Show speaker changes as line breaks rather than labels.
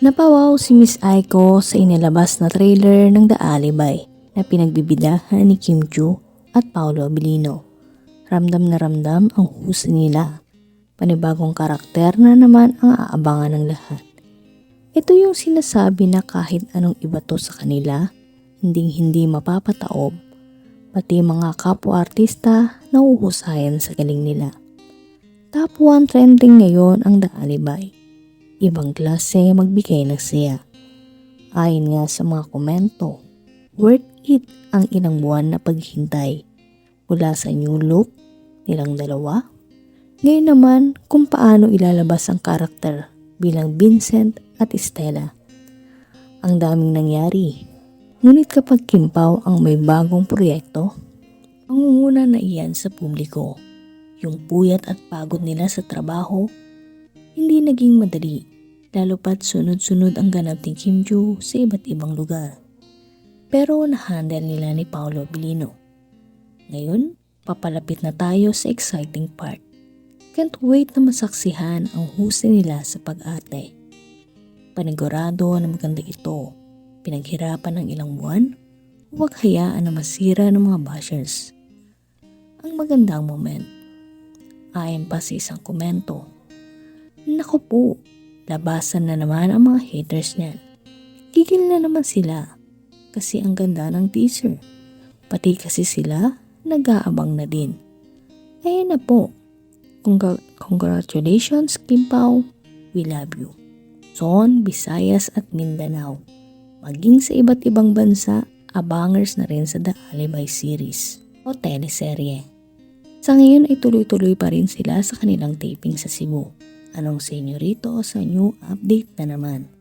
Napawaw si Miss Aiko sa inilabas na trailer ng The Alibay na pinagbibidahan ni Kim Joo at Paolo Abilino. Ramdam na ramdam ang husay nila. Panibagong karakter na naman ang aabangan ng lahat. Ito yung sinasabi na kahit anong iba to sa kanila, hinding hindi mapapataob, pati mga kapwa-artista nauhusayan sa galing nila. Top 1 trending ngayon ang The Alibay ibang klase magbigay ng siya. Ayon nga sa mga komento, worth it ang ilang buwan na paghintay mula sa new look nilang dalawa. Ngayon naman kung paano ilalabas ang karakter bilang Vincent at Estela. Ang daming nangyari. Ngunit kapag kimpaw ang may bagong proyekto, mangunguna na iyan sa publiko. Yung puyat at pagod nila sa trabaho, hindi naging madali lalo pat sunod-sunod ang ganap ni Kim Joo sa iba't ibang lugar. Pero na-handle nila ni Paolo Bilino. Ngayon, papalapit na tayo sa exciting part. Can't wait na masaksihan ang husay nila sa pag-ate. Panigurado na maganda ito, pinaghirapan ng ilang buwan, huwag hayaan na masira ng mga bashers. Ang magandang moment, ayon pa sa isang komento, Naku po, Labasan na naman ang mga haters niyan. Gigil na naman sila kasi ang ganda ng teaser. Pati kasi sila nag-aabang na din. Ayan na po. Congra- congratulations Kim Pao. We love you. Son, Visayas at Mindanao. Maging sa iba't ibang bansa, abangers na rin sa The Alibay series o teleserye. Sa ngayon ay tuloy-tuloy pa rin sila sa kanilang taping sa Cebu. Anong senyorito sa new update na naman?